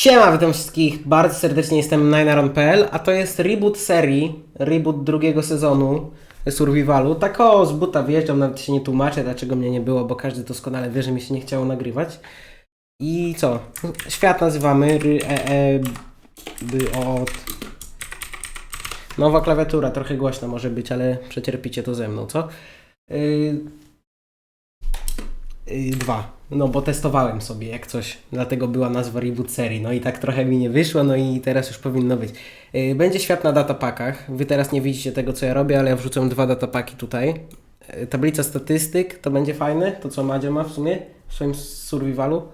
Siema, witam wszystkich bardzo serdecznie, jestem Ninearon.pl, a to jest reboot serii, reboot drugiego sezonu Survivalu. Tak o, z buta wjeżdżam, nawet się nie tłumaczę, dlaczego mnie nie było, bo każdy doskonale wie, że mi się nie chciało nagrywać. I co? Świat nazywamy ry, e, e, by od... Nowa klawiatura, trochę głośna może być, ale przecierpicie to ze mną, co? Yy, yy, dwa. No bo testowałem sobie jak coś, dlatego była nazwa reboot serii. No i tak trochę mi nie wyszło, no i teraz już powinno być. Yy, Będzie świat na datapakach. Wy teraz nie widzicie tego co ja robię, ale ja wrzucę dwa datapaki tutaj. Yy, Tablica statystyk, to będzie fajne, to co Madzia ma w sumie w swoim survivalu.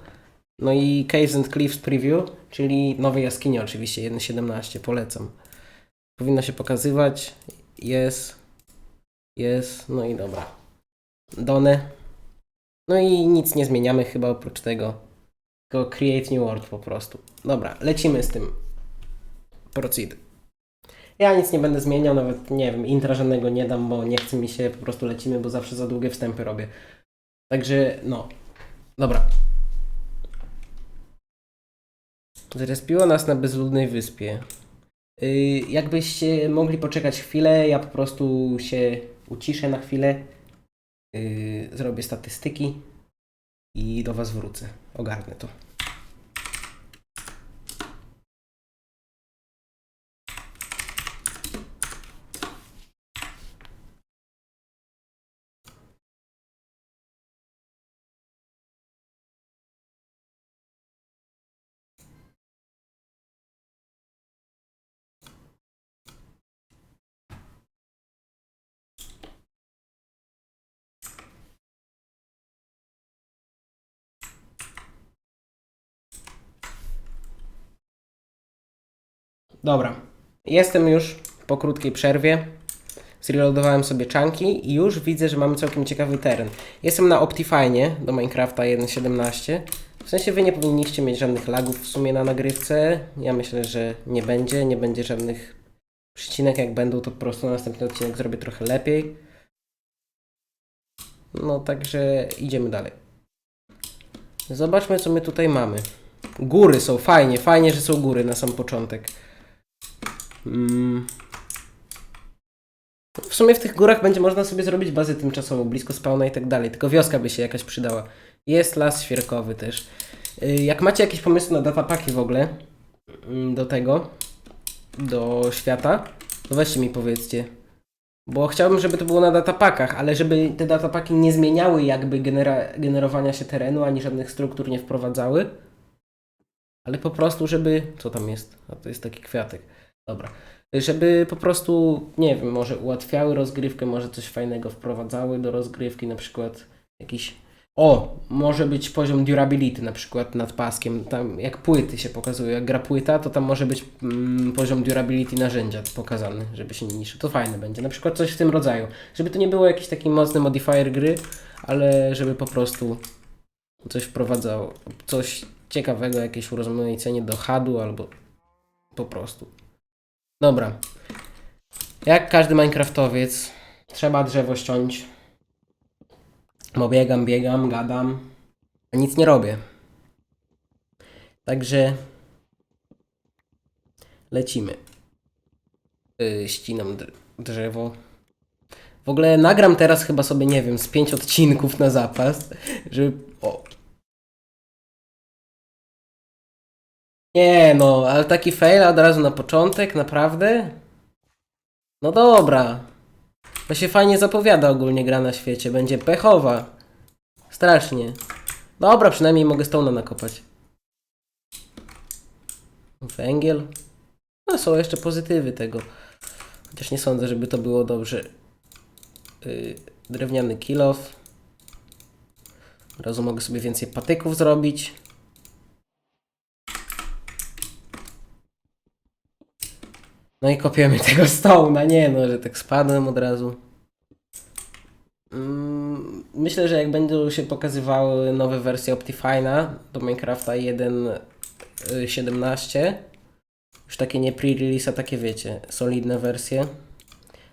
No i Caves and Cliffs Preview, czyli nowe jaskinie oczywiście, 1.17, polecam. Powinno się pokazywać, jest, jest, no i dobra. Done. No i nic nie zmieniamy chyba oprócz tego. Tylko create new world po prostu. Dobra, lecimy z tym. Proceed. Ja nic nie będę zmieniał, nawet nie wiem, intra żadnego nie dam, bo nie chce mi się, po prostu lecimy, bo zawsze za długie wstępy robię. Także, no. Dobra. Zrespiło nas na bezludnej wyspie. Yy, jakbyście mogli poczekać chwilę, ja po prostu się uciszę na chwilę. Yy, zrobię statystyki i do Was wrócę. Ogarnę to. Dobra. Jestem już po krótkiej przerwie. Zreloadowałem sobie czanki i już widzę, że mamy całkiem ciekawy teren. Jestem na Optifine do Minecrafta 1.17. W sensie wy nie powinniście mieć żadnych lagów w sumie na nagrywce. Ja myślę, że nie będzie. Nie będzie żadnych przycinek. Jak będą, to po prostu następny odcinek zrobię trochę lepiej. No także idziemy dalej. Zobaczmy, co my tutaj mamy. Góry są fajnie, fajnie, że są góry na sam początek. Mm. W sumie w tych górach będzie można sobie zrobić bazę tymczasową, blisko spawna i tak dalej. Tylko wioska by się jakaś przydała. Jest las świerkowy też. Y, Jak macie jakieś pomysły na datapaki w ogóle mm, do tego, do świata, to weźcie mi powiedzcie. Bo chciałbym, żeby to było na datapakach, ale żeby te datapaki nie zmieniały jakby generowania się terenu, ani żadnych struktur nie wprowadzały. Ale po prostu, żeby. Co tam jest? A to jest taki kwiatek. Dobra. Żeby po prostu, nie wiem, może ułatwiały rozgrywkę, może coś fajnego wprowadzały do rozgrywki, na przykład jakiś. O, może być poziom durability na przykład nad paskiem. Tam jak płyty się pokazują, jak gra płyta, to tam może być mm, poziom durability narzędzia pokazany, żeby się nie niszczył. To fajne będzie. Na przykład coś w tym rodzaju. Żeby to nie było jakiś taki mocny modifier gry, ale żeby po prostu coś wprowadzało, coś ciekawego, jakieś urozmaicenie do HUD-u albo po prostu. Dobra. Jak każdy Minecraftowiec, trzeba drzewo ściąć. Bo biegam, biegam, gadam, a nic nie robię. Także lecimy. Yy, ścinam dr- drzewo. W ogóle nagram teraz chyba sobie, nie wiem, z pięć odcinków na zapas, żeby... O. Nie no, ale taki fail od razu na początek, naprawdę? No dobra. To się fajnie zapowiada ogólnie gra na świecie. Będzie pechowa. Strasznie. Dobra, przynajmniej mogę stołna nakopać. Węgiel. No są jeszcze pozytywy tego. Chociaż nie sądzę, żeby to było dobrze. Yy, drewniany kilof. Od razu mogę sobie więcej patyków zrobić. No i kopiemy tego stołna. Nie no, że tak spadłem od razu. Mm, Myślę, że jak będą się pokazywały nowe wersje Optifine'a do Minecrafta 1.17, już takie nie pre-release, a takie wiecie, solidne wersje,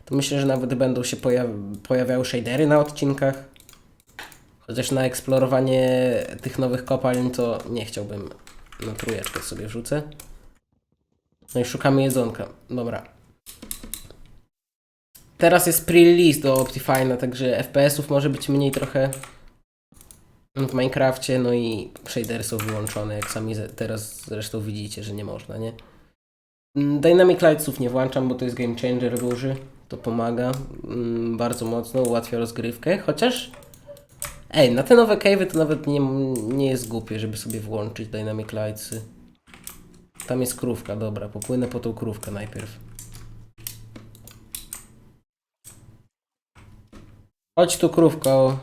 to myślę, że nawet będą się pojaw- pojawiały shadery na odcinkach. Chociaż na eksplorowanie tych nowych kopalń to nie chciałbym Na trójeczkę sobie wrzucę. No i szukamy jedzonka. Dobra. Teraz jest pre-release do Optifine'a, także FPS-ów może być mniej trochę w Minecrafcie, no i shadery są wyłączone, jak sami teraz zresztą widzicie, że nie można, nie? Mm, Dynamic Lightsów nie włączam, bo to jest game changer duży, to pomaga mm, bardzo mocno, ułatwia rozgrywkę, chociaż ej, na te nowe cave'y to nawet nie, nie jest głupie, żeby sobie włączyć Dynamic Lightsy. Tam jest krówka, dobra, popłynę po tą krówkę najpierw. Chodź tu krówko.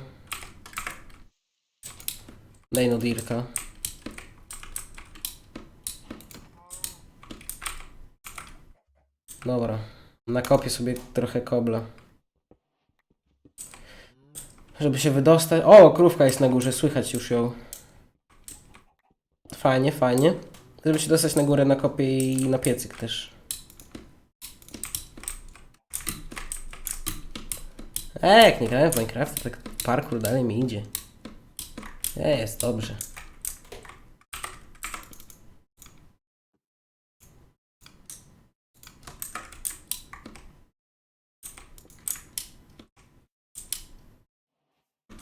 Daj no dirka. Dobra. Nakopię sobie trochę kobla. Żeby się wydostać. O, krówka jest na górze, słychać już ją. Fajnie, fajnie. Żeby się dostać na górę, nakopię jej na piecyk też. E, jak nie grałem w Minecraft, tak parkour dalej mi idzie. Jest dobrze.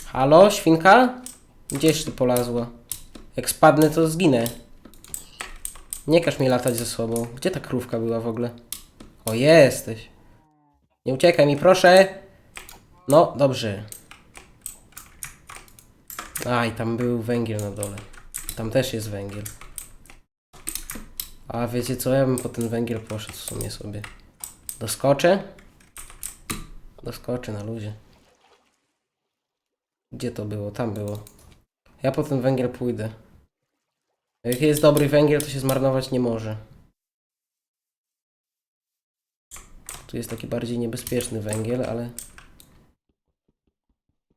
Halo, świnka? Gdzieś ty polazła? Jak spadnę, to zginę. Nie każ mi latać ze sobą. Gdzie ta krówka była w ogóle? O, jesteś. Nie uciekaj mi, proszę. No, dobrze. Aj, tam był węgiel na dole. Tam też jest węgiel. A wiecie co, ja bym po ten węgiel poszedł w sumie sobie. Doskoczę? Doskoczę na luzie. Gdzie to było? Tam było. Ja po ten węgiel pójdę. Jak jest dobry węgiel, to się zmarnować nie może. Tu jest taki bardziej niebezpieczny węgiel, ale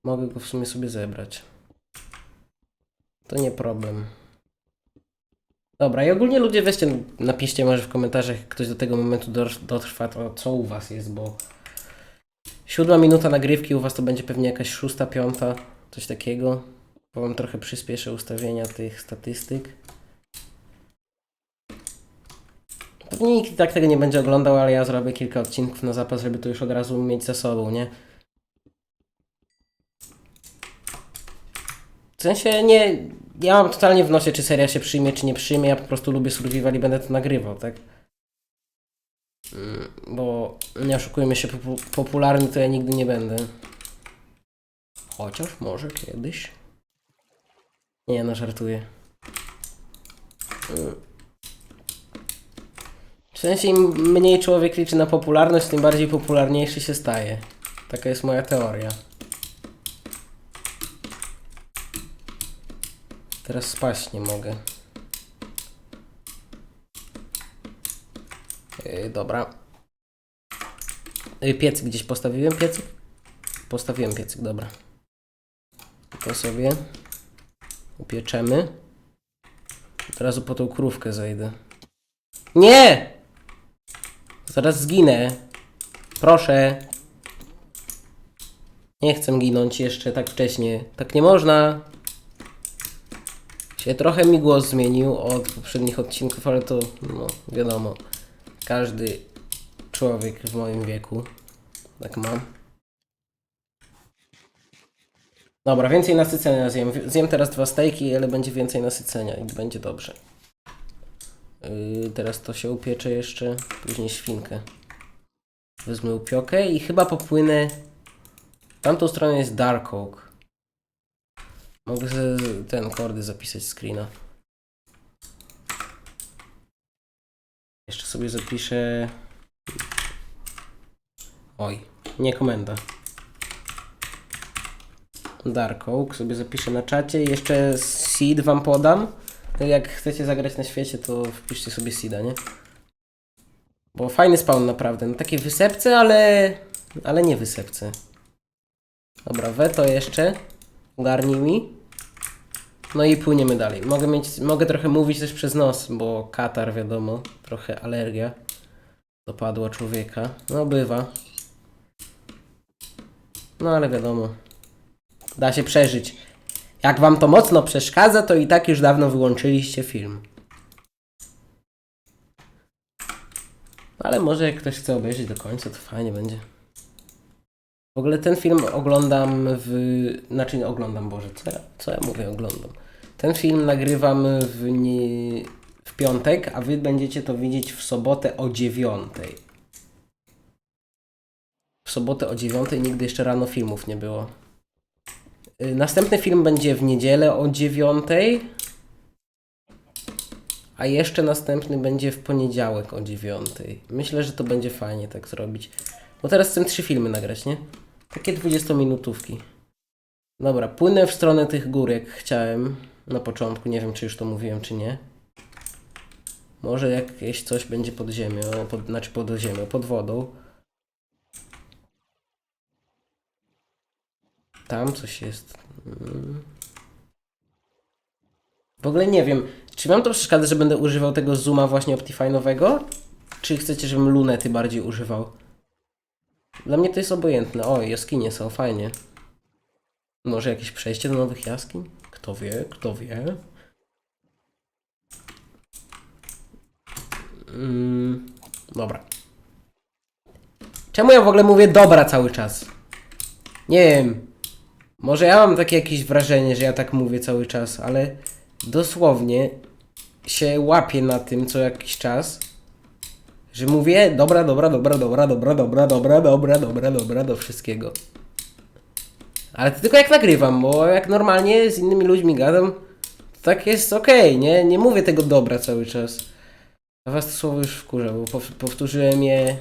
mogę go w sumie sobie zebrać. To nie problem. Dobra, i ogólnie ludzie weźcie, napiszcie może w komentarzach, jak ktoś do tego momentu dotrwa, to co u was jest, bo siódma minuta nagrywki, u was to będzie pewnie jakaś szósta, piąta, coś takiego. Bo wam trochę przyspieszę ustawienia tych statystyk. Pewnie nikt i tak tego nie będzie oglądał, ale ja zrobię kilka odcinków na zapas, żeby to już od razu mieć za sobą, nie? W sensie nie. Ja mam totalnie w nosie, czy seria się przyjmie, czy nie przyjmie. Ja po prostu lubię survival i będę to nagrywał, tak? Mm, Bo nie oszukujmy się, popu- popularny to ja nigdy nie będę. Chociaż może kiedyś. Nie, no żartuję. W sensie im mniej człowiek liczy na popularność, tym bardziej popularniejszy się staje. Taka jest moja teoria. Teraz spaść nie mogę. Yy, dobra. Yy, piecyk gdzieś postawiłem piecyk? Postawiłem piecyk, dobra. To sobie upieczemy. Teraz po tą krówkę zejdę. Nie! Zaraz zginę. Proszę. Nie chcę ginąć jeszcze tak wcześnie. Tak nie można. Się trochę mi głos zmienił od poprzednich odcinków, ale to no, wiadomo. Każdy człowiek w moim wieku tak mam. Dobra, więcej nasycenia zjem. Zjem teraz dwa stejki, ale będzie więcej nasycenia i będzie dobrze. Yy, teraz to się upiecze jeszcze, później świnkę. Wezmę upiokę i chyba popłynę. W tamtą stronę jest Dark Oak. Mogę ten kordy zapisać z screena. Jeszcze sobie zapiszę. Oj, nie komenda. Dark Oak sobie zapiszę na czacie. Jeszcze seed wam podam. Jak chcecie zagrać na świecie, to wpiszcie sobie seeda, nie? Bo fajny spawn naprawdę. Na takiej wysepce, ale... Ale nie wysepce. Dobra, we to jeszcze. Ogarnij mi. No i płyniemy dalej. Mogę mieć, mogę trochę mówić też przez nos, bo katar wiadomo, trochę alergia dopadła człowieka. No bywa. No ale wiadomo. Da się przeżyć. Jak wam to mocno przeszkadza, to i tak już dawno wyłączyliście film. Ale może jak ktoś chce obejrzeć do końca, to fajnie będzie. W ogóle ten film oglądam w... Znaczy nie oglądam, Boże, co ja, co ja mówię oglądam? Ten film nagrywam w, nie... w piątek, a wy będziecie to widzieć w sobotę o dziewiątej. W sobotę o dziewiątej nigdy jeszcze rano filmów nie było. Y, Następny film będzie w niedzielę o dziewiątej. A jeszcze następny będzie w poniedziałek o dziewiątej. Myślę, że to będzie fajnie tak zrobić. Bo teraz chcę trzy filmy nagrać, nie? Takie 20-minutówki. Dobra, płynę w stronę tych gór, jak chciałem na początku. Nie wiem, czy już to mówiłem, czy nie. Może jakieś coś będzie pod ziemią, pod, znaczy pod ziemią, pod wodą. Tam coś jest. W ogóle nie wiem, czy wam to przeszkadza, że będę używał tego zooma właśnie Optifine'owego? Czy chcecie, żebym lunety bardziej używał? Dla mnie to jest obojętne. O, jaskinie są, fajnie. Może jakieś przejście do nowych jaskiń? Kto wie, kto wie. Mm, dobra. Czemu ja w ogóle mówię dobra cały czas? Nie wiem. Może ja mam takie jakieś wrażenie, że ja tak mówię cały czas, ale dosłownie się łapię na tym co jakiś czas, że mówię dobra, dobra, dobra, dobra, dobra, dobra, dobra, dobra, dobra, dobra do wszystkiego. Ale to tylko jak nagrywam, bo jak normalnie z innymi ludźmi gadam, to tak jest okej, nie? Nie mówię tego dobra cały czas. A was to słowo już wkurza, bo pow- powtórzyłem je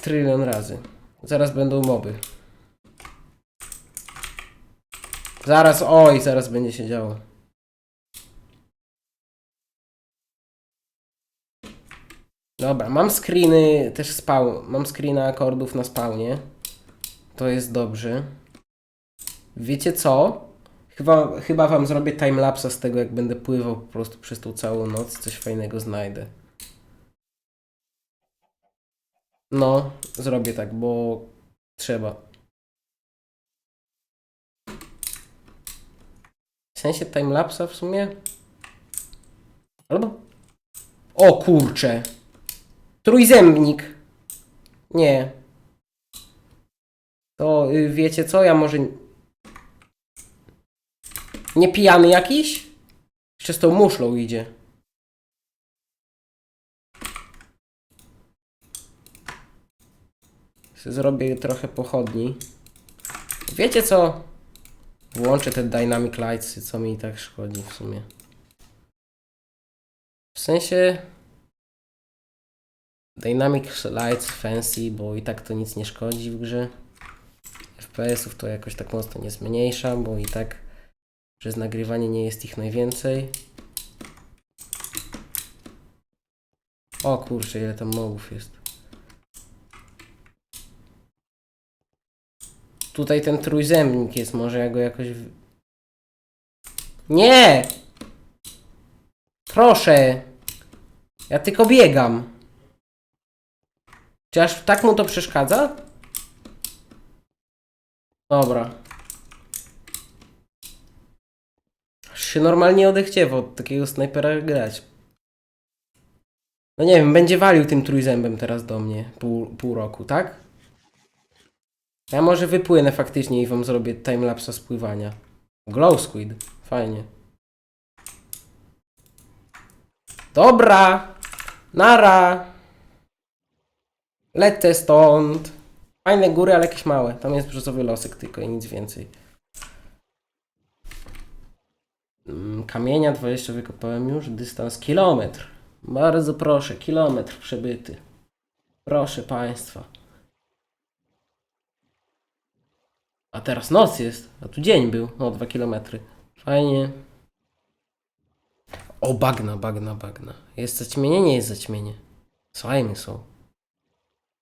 trylion razy. Zaraz będą moby. Zaraz, oj, zaraz będzie się działo. Dobra, mam screeny też spał. Mam screena akordów na spawnie. To jest dobrze. Wiecie co? Chyba, chyba wam zrobię timelapsa z tego, jak będę pływał po prostu przez tą całą noc. Coś fajnego znajdę. No, zrobię tak, bo trzeba. W sensie timelapsa w sumie? Albo... O kurcze! Trójzębnik! Nie. To y, wiecie co? Ja może... Nie pijany jakiś? Jeszcze z tą muszlą idzie. Zrobię trochę pochodni. Wiecie co? Włączę te Dynamic Lights, co mi i tak szkodzi w sumie. W sensie... Dynamic Lights Fancy, bo i tak to nic nie szkodzi w grze. FPS-ów to jakoś tak mocno nie zmniejsza, bo i tak przez nagrywanie nie jest ich najwięcej. O kurczę, ile tam mobów jest. Tutaj ten trójzębnik jest, może ja go jakoś... Nie! Proszę! Ja tylko biegam. Czy aż tak mu to przeszkadza? Dobra. Aż się normalnie odechciewa od takiego snajpera grać. No nie wiem, będzie walił tym trójzębem teraz do mnie pół, pół roku, tak? Ja może wypłynę faktycznie i wam zrobię timelapsa spływania. Glow squid. Fajnie. Dobra! Nara! Lecę stąd. Fajne góry, ale jakieś małe. Tam jest brzozowy losek tylko i nic więcej. Mm, Kamienia 20 wykopałem już. Dystans kilometr. Bardzo proszę, kilometr przebyty. Proszę Państwa. A teraz noc jest, a tu dzień był. No, 2 kilometry. Fajnie. O, bagna, bagna, bagna. Jest zaćmienie? Nie jest zaćmienie. Slajmy są.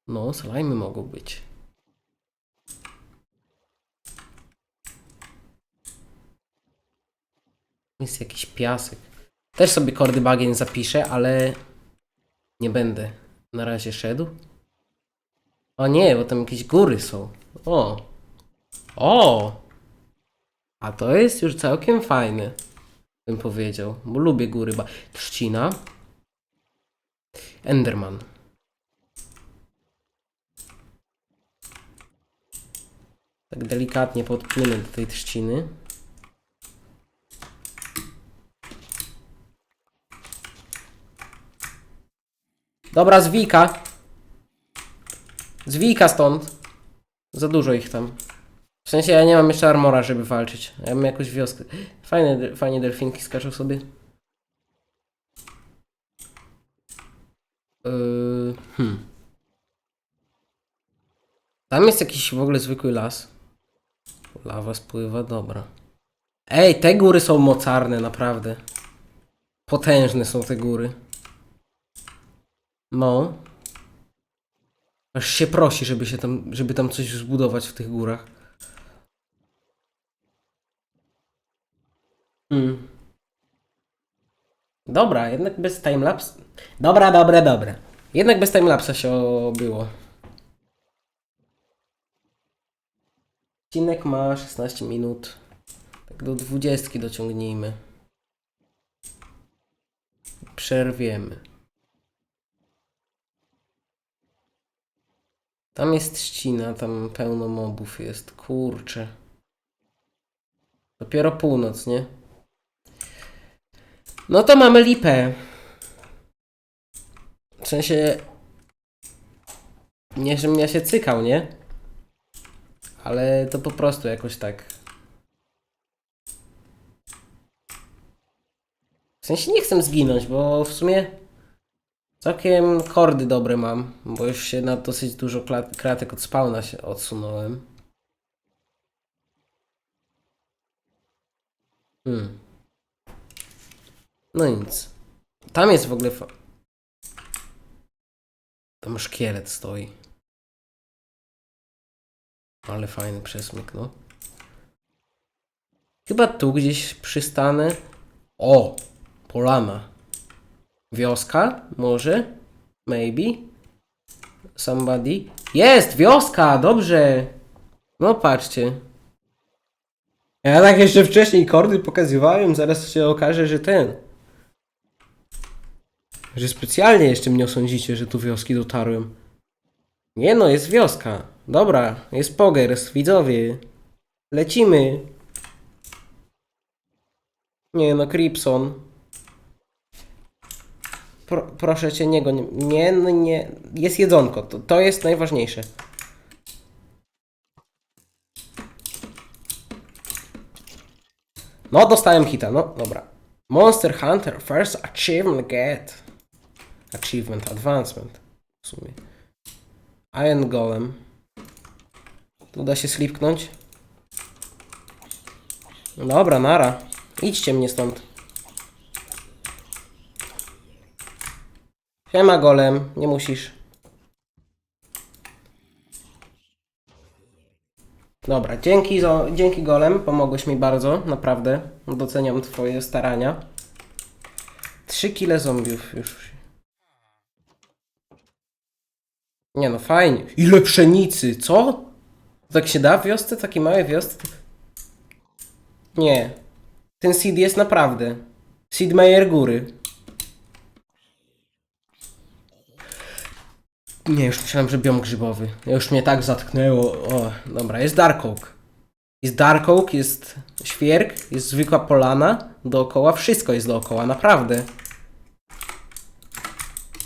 No, slajmy mogą być. Jest jakiś piasek. Też sobie kordy bagien zapiszę, ale nie będę na razie szedł. O nie, bo tam jakieś góry są. O. O! A to jest już całkiem fajne. Bym powiedział, bo lubię góry. Ba... Trzcina. Enderman. Tak delikatnie podpłynę do tej trzciny. Dobra, zwika. Zwika stąd. Za dużo ich tam. W sensie ja nie mam jeszcze armora, żeby walczyć. Ja mam jakąś wioskę. Fajne, fajnie delfinki skaczą sobie. Yy, hmm. Tam jest jakiś w ogóle zwykły las. Lawa spływa, dobra. Ej, te góry są mocarne, naprawdę. Potężne są te góry. No. Aż się prosi, żeby się tam, żeby tam coś zbudować w tych górach. Hmm. Dobra, jednak bez timelapse. Dobra, dobra, dobra. Jednak bez timelapsa się obyło. Odcinek ma 16 minut. Tak do 20 dociągnijmy. Przerwiemy. Tam jest ścina, tam pełno mobów jest. Kurczę. Dopiero północ, nie? No to mamy lipę. W sensie... Nie, żebym ja się cykał, nie? Ale to po prostu jakoś tak. W sensie nie chcę zginąć, bo w sumie całkiem kordy dobre mam, bo już się na dosyć dużo kratek od spawna się odsunąłem. Hmm. No nic. Tam jest w ogóle. Fa- Tam szkielet stoi. Ale fajny przesmyk, no. Chyba tu gdzieś przystanę. O! Polana. Wioska? Może? Maybe? Somebody? Jest! Wioska! Dobrze! No patrzcie. Ja tak jeszcze wcześniej kordy pokazywałem, zaraz się okaże, że ten. Że specjalnie jeszcze mnie osądzicie, że tu wioski dotarłem. Nie no, jest wioska. Dobra, jest pogers, widzowie. Lecimy. Nie no, Cripson. Pro, proszę cię, nie go nie, nie, no nie. Jest jedzonko, to, to jest najważniejsze. No, dostałem hita, no, dobra. Monster Hunter First Achievement Get. Achievement, Advancement. W sumie. Iron Golem. Tu da się slipknąć. No dobra, nara. Idźcie mnie stąd. Siema golem, nie musisz. Dobra, dzięki, dzięki golem, pomogłeś mi bardzo, naprawdę. Doceniam twoje starania. Trzy kile zombiów już. Nie no, fajnie. Ile pszenicy, co? Tak się da w wiosce? Takiej małej wiosce? Nie. Ten seed jest naprawdę. Seed Meyer Góry. Nie, już myślałem, że biom grzybowy. Już mnie tak zatknęło. O, dobra, jest Dark Oak. Jest Dark Oak, jest świerk, jest zwykła polana. Dookoła, wszystko jest dookoła, naprawdę.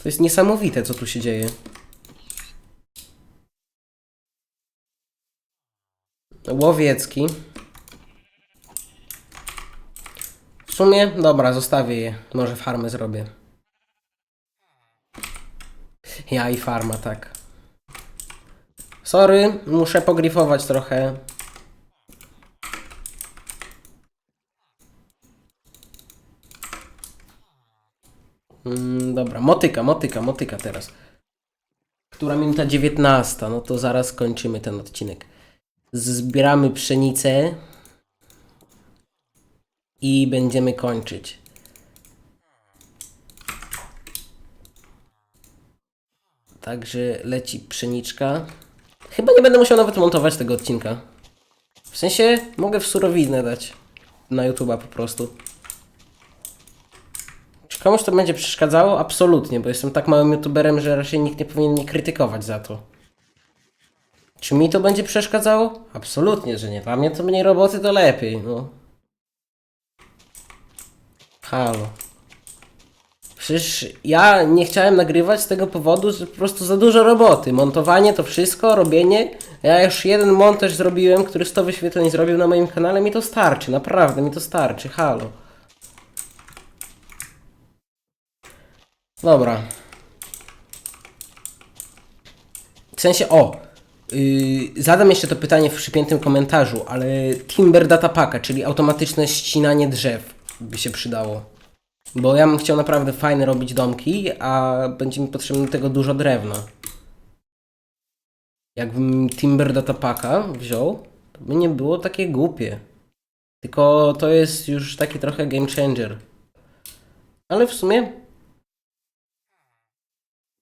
To jest niesamowite, co tu się dzieje. Łowiecki. W sumie, dobra, zostawię je. Może farmę zrobię. Ja i farma, tak. Sorry, muszę pogrifować trochę. Mm, dobra, motyka, motyka, motyka teraz. Która minuta 19? No to zaraz kończymy ten odcinek. Zbieramy pszenicę i będziemy kończyć. Także leci pszeniczka. Chyba nie będę musiał nawet montować tego odcinka. W sensie mogę w surowiznę dać na YouTube'a po prostu. Czy komuś to będzie przeszkadzało? Absolutnie, bo jestem tak małym youtuberem, że raczej nikt nie powinien mnie krytykować za to. Czy mi to będzie przeszkadzało? Absolutnie, że nie. Dla mnie to mniej roboty to lepiej, no. Halo. Przecież ja nie chciałem nagrywać z tego powodu, że po prostu za dużo roboty. Montowanie to wszystko, robienie. Ja już jeden montaż zrobiłem, który 100 wyświetleń zrobił na moim kanale. Mi to starczy, naprawdę mi to starczy. Halo. Dobra. W sensie, o. Yy, zadam jeszcze to pytanie w przypiętym komentarzu, ale Timber Data Packa, czyli automatyczne ścinanie drzew, by się przydało. Bo ja bym chciał naprawdę fajne robić domki, a będzie mi potrzebne do tego dużo drewna. Jakbym Timber Data Packa wziął, to by nie było takie głupie. Tylko to jest już taki trochę game changer. Ale w sumie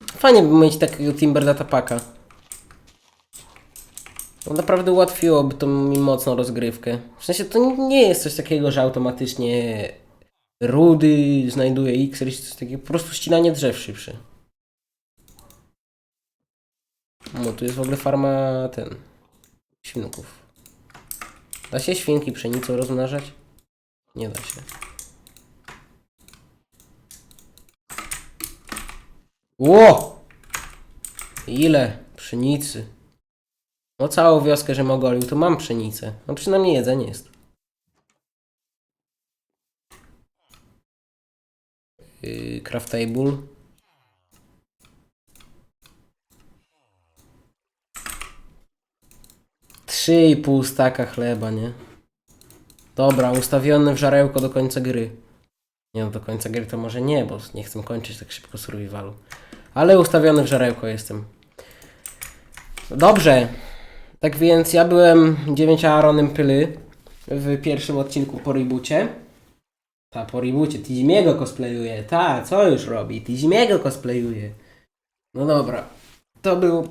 fajnie by mieć takiego Timber Data Packa. To naprawdę ułatwiłoby to mi mocno rozgrywkę. W sensie to nie jest coś takiego, że automatycznie rudy znajduje X, czy coś takiego. Po prostu ścinanie drzew szybsze. No tu jest w ogóle farma ten. Świnków. Da się świnki pszenicą rozmnażać? Nie da się. Ło! Ile pszenicy? No całą wioskę, że ogolił, to mam pszenicę. No przynajmniej jedzenie jest. Yy, craftable. Trzy i pół staka chleba, nie? Dobra, ustawione w żarełko do końca gry. Nie no, do końca gry to może nie, bo nie chcę kończyć tak szybko survivalu. Ale ustawiony w żarełko jestem. Dobrze. Tak więc ja byłem dziewięciaronem pyly w pierwszym odcinku po reboocie. Ta po reboocie Tizimiego cosplayuje. Ta, co już robi? Tizimiego cosplayuje. No dobra. To był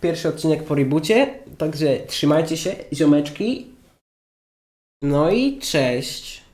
pierwszy odcinek po reboocie. Także trzymajcie się, ziomeczki. No i cześć.